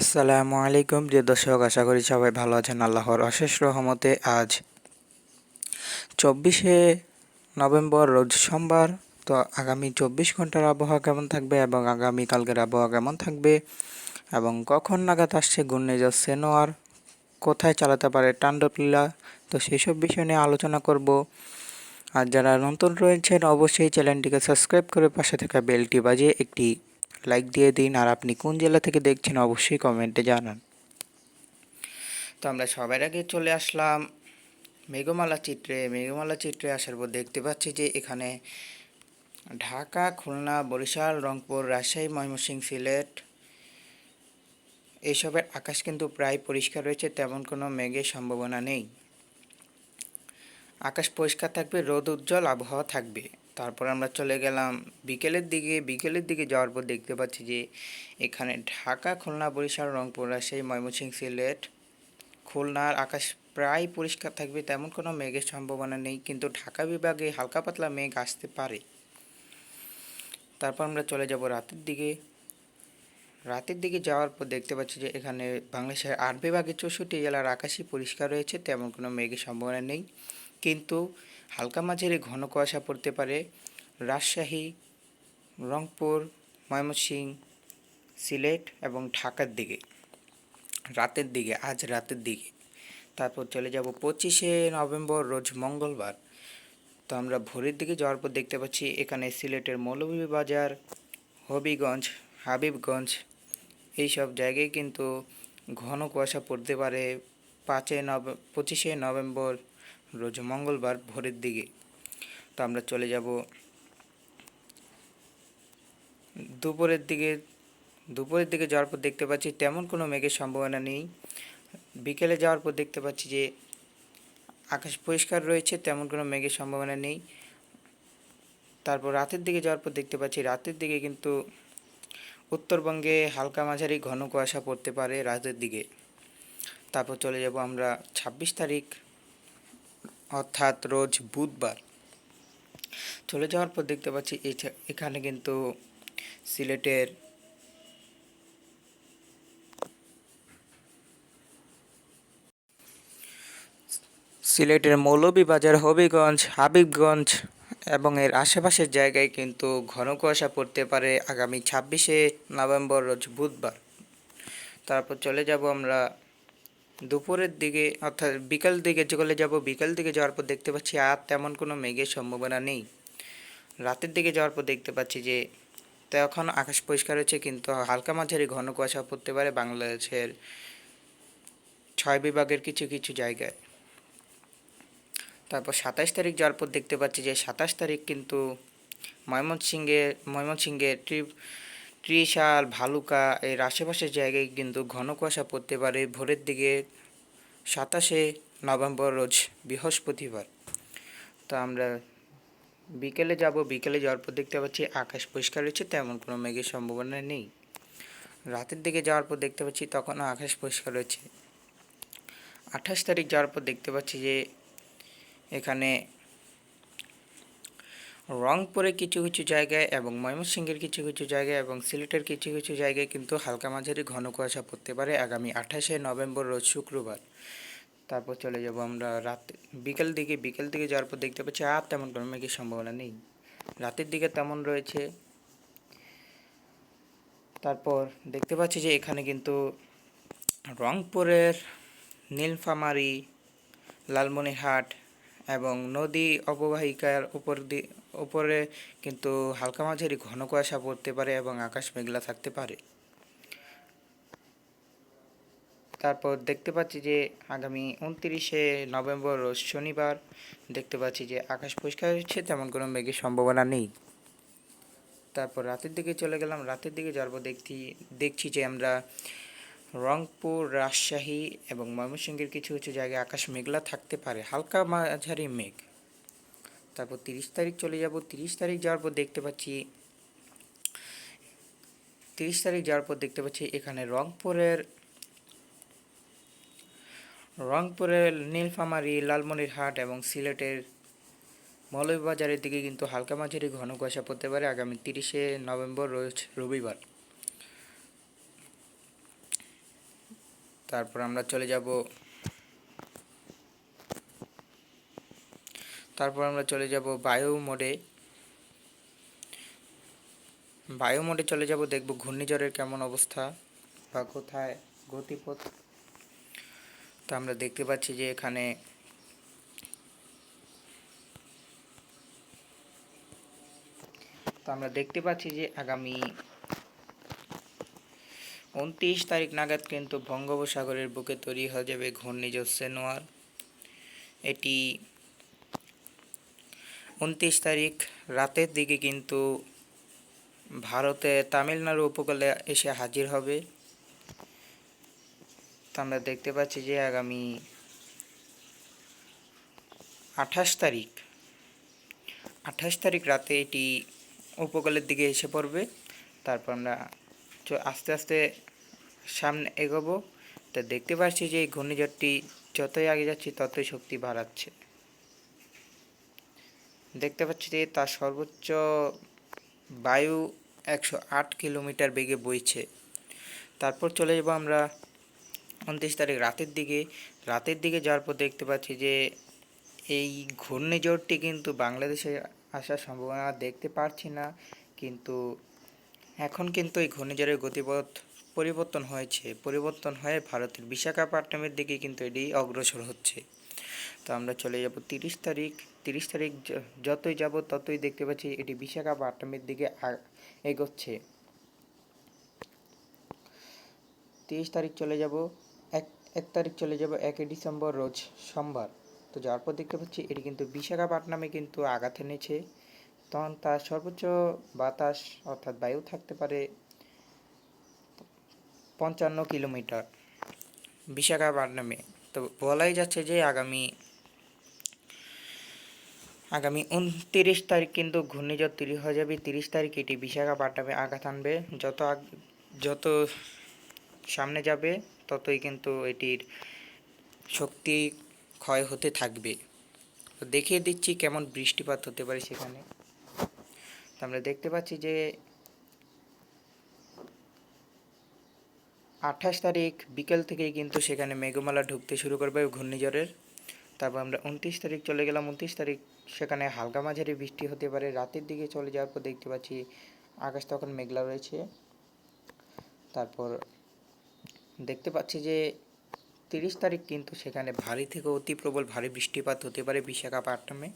আসসালামু আলাইকুম, প্রিয় দর্শক, আশা করি সবাই ভালো আছেন আল্লাহর অশেষ রহমতে। আজ চব্বিশে নভেম্বর, রোজ সোমবার, তো আগামী চব্বিশ ঘণ্টার আবহাওয়া কেমন থাকবে এবং আগামী কালকের আবহাওয়া কেমন থাকবে এবং কখন নাগাদ আসছে ঘূর্ণিঝড় সেনোয়ার, কোথায় চালাতে পারে টান্ডপলীলা তো সেই সব বিষয় নিয়ে আলোচনা করব। আর যারা নতুন রয়েছেন, অবশ্যই চ্যানেলটিকে সাবস্ক্রাইব করে পাশে থাকা বেলটি বাজিয়ে একটি লাইক দিয়ে দিন আর আপনি কোন জেলা থেকে দেখছেন অবশ্যই কমেন্টে জানান। তো আমরা সবার আগে চলে আসলাম মেঘমালা চিত্রে। মেঘমালা চিত্রে আসার পর দেখতে পাচ্ছি যে এখানে ঢাকা, খুলনা, বরিশাল, রংপুর, রাজশাহী, ময়মনসিংহ, সিলেট এইসবের আকাশ কিন্তু প্রায় পরিষ্কার রয়েছে, তেমন কোনো মেঘের সম্ভাবনা নেই। আকাশ পরিষ্কার থাকবে, রোদ উজ্জ্বল, আবহাওয়া থাকবে। তারপর আমরা চলে গেলাম বিকেলের দিকে। বিকেলের দিকে যাওয়ার পর দেখতে পাচ্ছি যে এখানে ঢাকা, খুলনা, বরিশাল, রংপুর রাজশাহী ময়মনসিংহ সিলেট খুলনার আকাশ প্রায় পরিষ্কার থাকবে, তেমন কোনো মেঘের সম্ভাবনা নেই, কিন্তু ঢাকা বিভাগে হালকা পাতলা মেঘ আসতে পারে। তারপর আমরা চলে যাব রাতের দিকে। রাতের দিকে যাওয়ার পর দেখতে পাচ্ছি যে এখানে বাংলাদেশের আট বিভাগে চৌষট্টি জেলার আকাশই পরিষ্কার রয়েছে, তেমন কোনো মেঘের সম্ভাবনা নেই। কিন্তু হালকা মাঝারি ঘন কুয়াশা পড়তে পারে। রাজশাহী, রংপুর, ময়মনসিংহ, সিলেট এবং ঢাকার দিকে। রাতের দিকে, আজ রাতের দিকে। তারপর চলে যাব পঁচিশে নভেম্বর, রোজ মঙ্গলবার। তো আমরা ভোরের দিকে যাওয়ার পর দেখতে পাচ্ছি এখানে সিলেটের মৌলভীবাজার, হবিগঞ্জ, হাবিবগঞ্জ, এইসব জায়গায় কিন্তু ঘন কুয়াশা পড়তে পারে। পাঁচে নভে পঁচিশে নভেম্বর রোজ মঙ্গলবার ভোরের দিকে। তো আমরা চলে যাব দুপুরের দিকে। দুপুরের দিকে যাওয়ার পর দেখতে পাচ্ছি তেমন কোনো মেঘের সম্ভাবনা নেই। বিকেলে যাওয়ার পর দেখতে পাচ্ছি যে আকাশ পরিষ্কার রয়েছে, তেমন কোনো মেঘের সম্ভাবনা নেই। তারপর রাতের দিকে যাওয়ার পর দেখতে পাচ্ছি রাতের দিকে কিন্তু উত্তরবঙ্গে হালকা মাঝারি ঘন কুয়াশা পড়তে পারে রাতের দিকে। তারপর চলে যাব আমরা ছাব্বিশ তারিখ। অর্থাৎ রোজ বুধবার। চলে যাওয়ার পর দেখতে পাচ্ছি এখানে কিন্তু সিলেটের সিলেটের মৌলভীবাজার, হবিগঞ্জ, হাবিবগঞ্জ এবং এর আশেপাশের জায়গায় কিন্তু ঘন কুয়াশা পড়তে পারে আগামী ছাব্বিশে নভেম্বর, রোজ বুধবার। তারপর চলে যাব আমরা দুপুরের দিকে, অর্থাৎ বিকাল দিকে চলে যাব, বিকাল দিকে যাওয়ার পর দেখতে পাচ্ছি আর তেমন কোনো মেঘের সম্ভাবনা নেই। রাতের দিকে যাওয়ার পর দেখতে পাচ্ছি যে, তখন আকাশ পরিষ্কার হচ্ছে কিন্তু হালকা মাঝারি ঘন কুয়াশা পড়তে পারে বাংলাদেশের ছয় বিভাগের কিছু কিছু জায়গায়। তারপর সাতাশ তারিখ যাওয়ার পর দেখতে পাচ্ছি যে, সাতাশ তারিখ কিন্তু ময়মনসিংহে ময়মনসিংহের ট্রিপ ত্রিশাল, ভালুকা এর আশেপাশের জায়গায় কিন্তু ঘন কুয়াশা পড়তে পারে ভোরের দিকে সাতাশে নভেম্বর রোজ বৃহস্পতিবার। তো আমরা বিকেলে যাব, বিকেলে যাওয়ার পর দেখতে পাচ্ছি আকাশ পরিষ্কার রয়েছে, তেমন কোনো মেঘের সম্ভাবনা নেই। রাতের দিকে যাওয়ার পর দেখতে পাচ্ছি তখনও আকাশ পরিষ্কার রয়েছে। আঠাশ তারিখ যাওয়ার পর দেখতে পাচ্ছি যে এখানে রংপুরে কিছু কিছু জায়গায় এবং ময়মনসিংহের কিছু কিছু জায়গায় এবং সিলেটের কিছু কিছু জায়গায় কিন্তু হালকা মাঝারি ঘন কুয়াশা পড়তে পারে আগামী আঠাশে নভেম্বর, রোজ শুক্রবার। তারপর চলে যাব আমরা রাত, বিকেল দিকে বিকেল দিকে যাওয়ার পর দেখতে পাচ্ছি আর তেমন কোনো মেঘের সম্ভাবনা নেই। রাতের দিকে তেমন রয়েছে। তারপর দেখতে পাচ্ছি যে এখানে কিন্তু রংপুরের নীলফামারি, লালমনিরহাট এবং নদী অববাহিকার উপর দিয়ে উপরে কিন্তু হালকা মাঝারি ঘন কুয়াশা পড়তে পারে এবং আকাশ মেঘলা থাকতে পারে। তারপর দেখতে পাচ্ছি যে আগামী উনত্রিশে নভেম্বর রোজ শনিবার দেখতে পাচ্ছি যে আকাশ পরিষ্কার হচ্ছে তেমন কোনো মেঘের সম্ভাবনা নেই। তারপর রাতের দিকে চলে গেলাম, রাতের দিকে পর দেখছি দেখছি যে আমরা রংপুর, রাজশাহী এবং ময়মনসিংহের কিছু কিছু জায়গায় আকাশ মেঘলা থাকতে পারে, হালকা মাঝারি মেঘ। তারপর তিরিশ তারিখ চলে যাব, তিরিশ তারিখ যাওয়ার পর দেখতে পাচ্ছি, তিরিশ তারিখ যাওয়ার পর দেখতে পাচ্ছি এখানে রংপুরের রংপুরের নীলফামারি, লালমনিরহাট এবং সিলেটের মৌলভীবাজারের দিকে কিন্তু হালকা মাঝারি ঘন কুয়াশা পড়তে পারে। আগামী তিরিশে নভেম্বর রয়েছে রবিবার। তারপর আমরা চলে যাব, তারপর আমরা চলে যাব বায়ু মোডে বায়ু মোডে চলে যাব, দেখব ঘূর্ণিঝড়ের কেমন অবস্থা বা কোথায় গতিপথ। তা আমরা দেখতে পাচ্ছি যে এখানে তো আমরা দেখতে পাচ্ছি যে আগামী উনত্রিশ তারিখ নাগাদ কিন্তু বঙ্গোপসাগরের বুকে তৈরি হয়ে যাবে ঘূর্ণিঝড় সেনোয়ার। এটি উনত্রিশ তারিখ রাতের দিকে কিন্তু ভারতে তামিলনাড়ু উপকূলে এসে হাজির হবে। তো আমরা দেখতে পাচ্ছি যে আগামী আঠাশ তারিখ আঠাশ তারিখ রাতে এটি উপকূলের দিকে এসে পড়বে। তারপর আমরা চ- আস্তে আস্তে সামনে এগোবো। তো দেখতে পাচ্ছি যে এই ঘূর্ণিঝড়টি যতই আগে যাচ্ছে, ততই শক্তি বাড়াচ্ছে। দেখতে পাচ্ছি যে তার সর্বোচ্চ বায়ু একশো আট কিলোমিটার বেগে বইছে। তারপর চলে যাব আমরা উনত্রিশ তারিখ রাতের দিকে। রাতের দিকে যাওয়ার পর দেখতে পাচ্ছি যে এই ঘূর্ণিঝড়টি কিন্তু বাংলাদেশে আসার সম্ভাবনা দেখতে পারছি না। কিন্তু এখন কিন্তু এই ঘূর্ণিঝড়ের গতিপথ পরিবর্তন হয়েছে। পরিবর্তন হয়ে ভারতের বিশাখাপট্টনমের দিকে কিন্তু এটি অগ্রসর হচ্ছে। তো আমরা চলে যাব তিরিশ তারিখ। তিরিশ তারিখ যতই যাব ততই দেখতে পাচ্ছি এটি বিশাখাপট্টনমের দিকে এগোচ্ছে। তিরিশ তারিখ চলে যাব। এক এক তারিখ চলে যাব একই ডিসেম্বর রোজ সোমবার। তো যাওয়ার পর দেখতে পাচ্ছি এটি কিন্তু বিশাখাপট্টনমে কিন্তু আঘাত এনেছে। তখন তার সর্বোচ্চ বাতাস অর্থাৎ বায়ু থাকতে পারে পঞ্চান্ন কিলোমিটার। বিশাখাপট্টনমে তো বলাই যাচ্ছে যে আগামী আগামী উনতিরিশ তারিখ কিন্তু ঘূর্ণিঝড় তৈরি হয়ে যাবে। তিরিশ তারিখ এটি বিশাখাপট্টনমে আঘাত আনবে। যত যত সামনে যাবে, ততই কিন্তু এটির শক্তি ক্ষয় হতে থাকবে। দেখিয়ে দিচ্ছি কেমন বৃষ্টিপাত হতে পারে সেখানে। আমরা দেখতে পাচ্ছি যে আঠাশ তারিখ বিকেল থেকেই কিন্তু সেখানে মেঘমালা ঢুকতে শুরু করবে ঘূর্ণিঝড়ের। তারপর আমরা উনত্রিশ তারিখ চলে গেলাম। উনত্রিশ তারিখ সেখানে হালকা মাঝারি বৃষ্টি হতে পারে। রাতের দিকে চলে যাওয়ার পর দেখতে পাচ্ছি আকাশ তখন মেঘলা রয়েছে। তারপর দেখতে পাচ্ছি যে তিরিশ তারিখ কিন্তু সেখানে ভারী থেকে অতি প্রবল ভারী বৃষ্টিপাত হতে পারে বিশাখাপট্টনমে।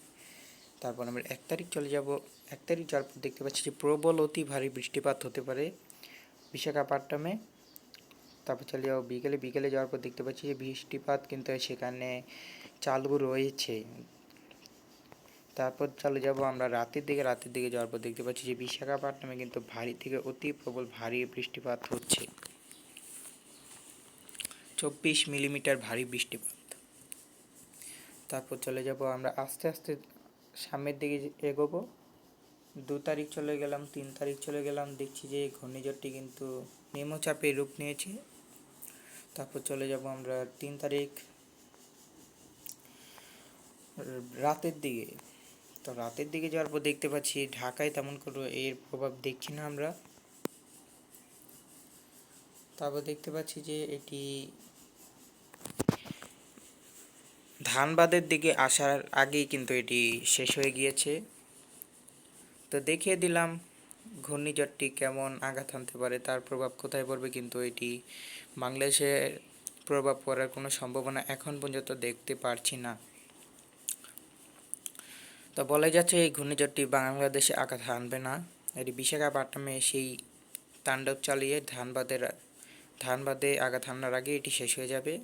তারপর আমরা এক তারিখ চলে যাব। এক তারিখ যাওয়ার পর দেখতে পাচ্ছি যে প্রবল অতি ভারী বৃষ্টিপাত হতে পারে বিশাখাপট্টনমে। তারপর চলে যাব বিকেলে। বিকেলে যাওয়ার পর দেখতে পাচ্ছি যে বৃষ্টিপাত কিন্তু সেখানে চালু রয়েছে। তারপর চলে যাব আমরা রাতের দিকে। রাতের দিকে যাওয়ার পর দেখতে পাচ্ছি যে বিশাখাপট্টনমে কিন্তু ভারী থেকে অতি প্রবল ভারী বৃষ্টিপাত হচ্ছে। চব্বিশ মিলিমিটার ভারী বৃষ্টিপাত। তারপর চলে যাব আমরা আস্তে আস্তে সামনের দিকে এগোবো, দু তারিখ চলে গেলাম, তিন তারিখ চলে গেলাম, দেখছি যে ঘূর্ণিঝড়টি কিন্তু নিম্নচাপে রূপ নিয়েছে। তারপর চলে যাব আমরা তিন তারিখ। রাতের দিকে, তো রাতের দিকে যাওয়ার পর দেখতে পাচ্ছি ঢাকায় তেমন কোনো এর প্রভাব দেখছি না আমরা। তারপর দেখতে পাচ্ছি যে এটি ধানবাদের দিকে আসার আগেই কিন্তু এটি শেষ হয়ে গিয়েছে। তো দেখিয়ে দিলাম ঘূর্ণিঝড়টি কেমন আঘাত আনতে পারে, তার প্রভাব কোথায় পড়বে কিন্তু এটি বাংলাদেশে প্রভাব পড়ার কোনো সম্ভাবনা এখন পর্যন্ত দেখতে পারছি না। তো বলা যাচ্ছে এই ঘূর্ণিঝড়টি বাংলাদেশে আঘাত আনবে না। এটি বিশাখাপট্টনমে সেই তাণ্ডব চালিয়ে ধানবাদের, ধানবাদে আঘাত হানার আগে এটি শেষ হয়ে যাবে।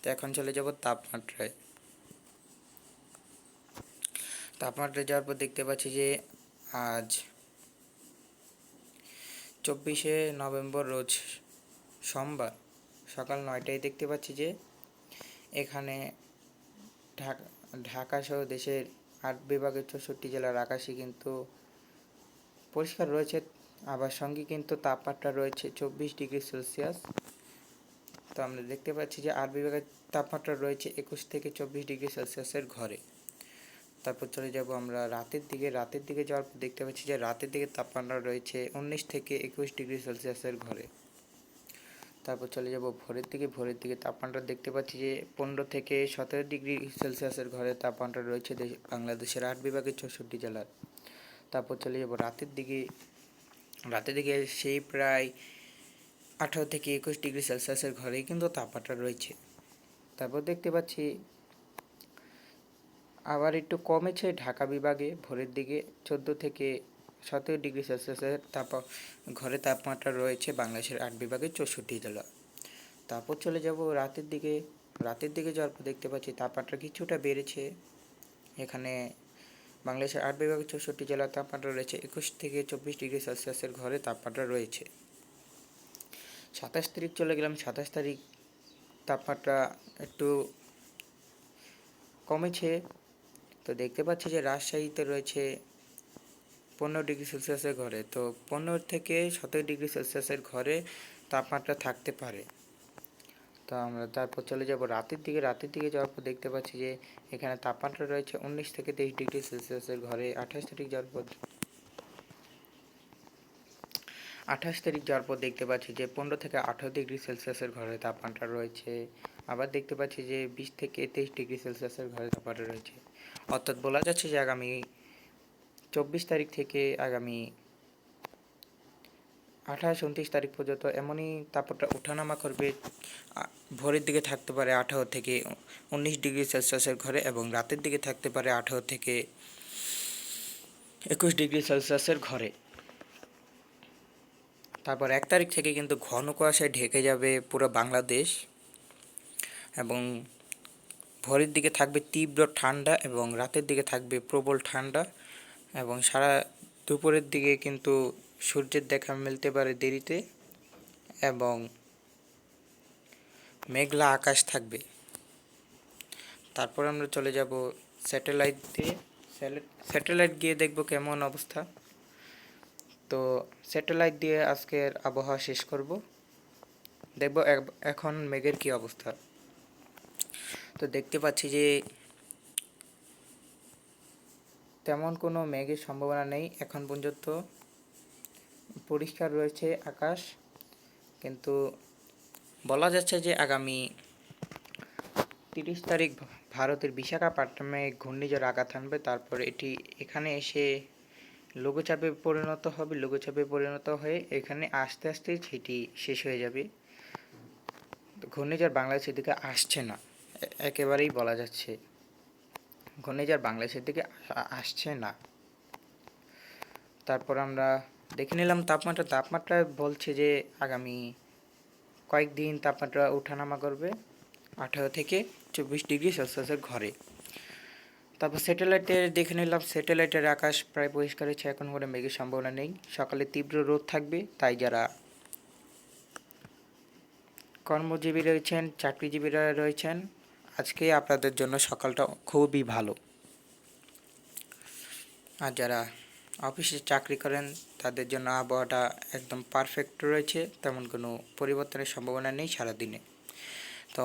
তো এখন চলে যাব তাপমাত্রায়। তাপমাত্রায় যাওয়ার পর দেখতে পাচ্ছি যে আজ চব্বিশে নভেম্বর রোজ সোমবার সকাল নয়টায় দেখতে পাচ্ছি যে এখানে ঢাকা ঢাকা সহ দেশের আট বিভাগের চৌষট্টি জেলার আকাশে কিন্তু পরিষ্কার রয়েছে, আবার সঙ্গে কিন্তু তাপমাত্রা রয়েছে চব্বিশ ডিগ্রি সেলসিয়াস। তো আমরা দেখতে পাচ্ছি যে আট বিভাগের তাপমাত্রা রয়েছে একুশ থেকে চব্বিশ ডিগ্রি সেলসিয়াসের ঘরে। তারপর চলে যাব আমরা রাতের দিকে। রাতের দিকে যাওয়ার পর দেখতে পাচ্ছি যে রাতের দিকে তাপমাত্রা রয়েছে উনিশ থেকে একুশ ডিগ্রি সেলসিয়াসের ঘরে। তারপর চলে যাব ভোরের দিকে। ভোরের দিকে তাপমাত্রা দেখতে পাচ্ছি যে পনেরো থেকে সতেরো ডিগ্রি সেলসিয়াসের ঘরে তাপমাত্রা রয়েছে দেশ- বাংলাদেশের আট বিভাগের চৌষট্টি জেলার। তারপর চলে যাব রাতের দিকে। রাতের দিকে সেই প্রায় আঠারো থেকে একুশ ডিগ্রি সেলসিয়াসের ঘরেই কিন্তু তাপমাত্রা রয়েছে। তারপর দেখতে পাচ্ছি আবার একটু কমেছে ঢাকা বিভাগে ভোরের দিকে চোদ্দ থেকে সতেরো ডিগ্রি সেলসিয়াসের তাপ ঘরে তাপমাত্রা রয়েছে বাংলাদেশের আট বিভাগে চৌষট্টি জেলা। তারপর চলে যাব রাতের দিকে। রাতের দিকে যাওয়ার পর দেখতে পাচ্ছি তাপমাত্রা কিছুটা বেড়েছে। এখানে বাংলাদেশের আট বিভাগে চৌষট্টি জেলার তাপমাত্রা রয়েছে একুশ থেকে চব্বিশ ডিগ্রি সেলসিয়াসের ঘরে তাপমাত্রা রয়েছে। সাতাশ তারিখ চলে গেলাম। সাতাশ তারিখ তাপমাত্রা একটু কমেছে। তো দেখতে পাচ্ছি যে রাজশাহীতে রয়েছে পনেরো ডিগ্রি সেলসিয়াসের ঘরে। তো পনেরো থেকে সতেরো ডিগ্রি সেলসিয়াসের ঘরে তাপমাত্রা থাকতে পারে। তো আমরা তারপর চলে যাব রাতের দিকে। রাতের দিকে যাওয়ার পর দেখতে পাচ্ছি যে এখানে তাপমাত্রা রয়েছে উনিশ থেকে তেইশ ডিগ্রি সেলসিয়াসের ঘরে, আঠাশ তারিখ যাওয়ার পর আঠাশ তারিখ যাওয়ার পর দেখতে পাচ্ছি যে পনেরো থেকে আঠারো ডিগ্রি সেলসিয়াসের ঘরে তাপমাত্রা রয়েছে। আবার দেখতে পাচ্ছি যে বিশ থেকে তেইশ ডিগ্রি সেলসিয়াসের ঘরে তাপমাত্রা রয়েছে। অর্থাৎ বলা যাচ্ছে যে আগামী চব্বিশ তারিখ থেকে আগামী আঠাশ, উনত্রিশ তারিখ পর্যন্ত এমনই তাপমাত্রা ওঠানামা করবে। ভোরের দিকে থাকতে পারে আঠারো থেকে উনিশ ডিগ্রি সেলসিয়াসের ঘরে এবং রাতের দিকে থাকতে পারে আঠারো থেকে একুশ ডিগ্রি সেলসিয়াসের ঘরে। তারপর এক তারিখ থেকে কিন্তু ঘন কুয়াশায় ঢেকে যাবে পুরো বাংলাদেশ এবং ভোরের দিকে থাকবে তীব্র ঠান্ডা এবং রাতের দিকে থাকবে প্রবল ঠান্ডা এবং সারা দুপুরের দিকে কিন্তু সূর্যের দেখা মিলতে পারে দেরিতে এবং মেঘলা আকাশ থাকবে। তারপর আমরা চলে যাব স্যাটেলাইট। দিয়ে স্যাটেলাইট গিয়ে দেখব কেমন অবস্থা। তো স্যাটেলাইট দিয়ে আজকের আবহাওয়া শেষ করব। দেখব এখন মেঘের কি অবস্থা। তো দেখতে পাচ্ছি যে তেমন কোনো মেঘের সম্ভাবনা নেই এখন পর্যন্ত। পরিষ্কার রয়েছে আকাশ, কিন্তু বলা যাচ্ছে যে আগামী তিরিশ তারিখ ভারতের বিশাখাপট্টনামে ঘূর্ণিঝড় আঘাত আনবে তারপর এটি এখানে এসে লঘুচাপে পরিণত হবে, লঘুচাপে পরিণত হয়ে এখানে আস্তে আস্তে সেটি শেষ হয়ে যাবে। ঘূর্ণিঝড় বাংলাদেশের দিকে আসছে না একেবারেই বলা যাচ্ছে। ঘূর্ণিঝড় বাংলাদেশের দিকে আসছে না। তারপর আমরা দেখে নিলাম তাপমাত্রা তাপমাত্রা বলছে যে আগামী কয়েকদিন তাপমাত্রা ওঠানামা করবে আঠারো থেকে চব্বিশ ডিগ্রি সেলসিয়াসের ঘরে। তারপর স্যাটেলাইটে দেখে নিলাম স্যাটেলাইটের আকাশ প্রায় পরিষ্কার হচ্ছে এখন কোনো মেঘের সম্ভাবনা নেই। সকালে তীব্র রোদ থাকবে, তাই যারা কর্মজীবী রয়েছেন, চাকরিজীবীরা রয়েছেন, আজকে আপনাদের জন্য সকালটা খুবই ভালো। আর যারা অফিসে চাকরি করেন, তাদের জন্য আবহাওয়াটা একদম পারফেক্ট রয়েছে, তেমন কোনো পরিবর্তনের সম্ভাবনা নেই সারাদিনে। তো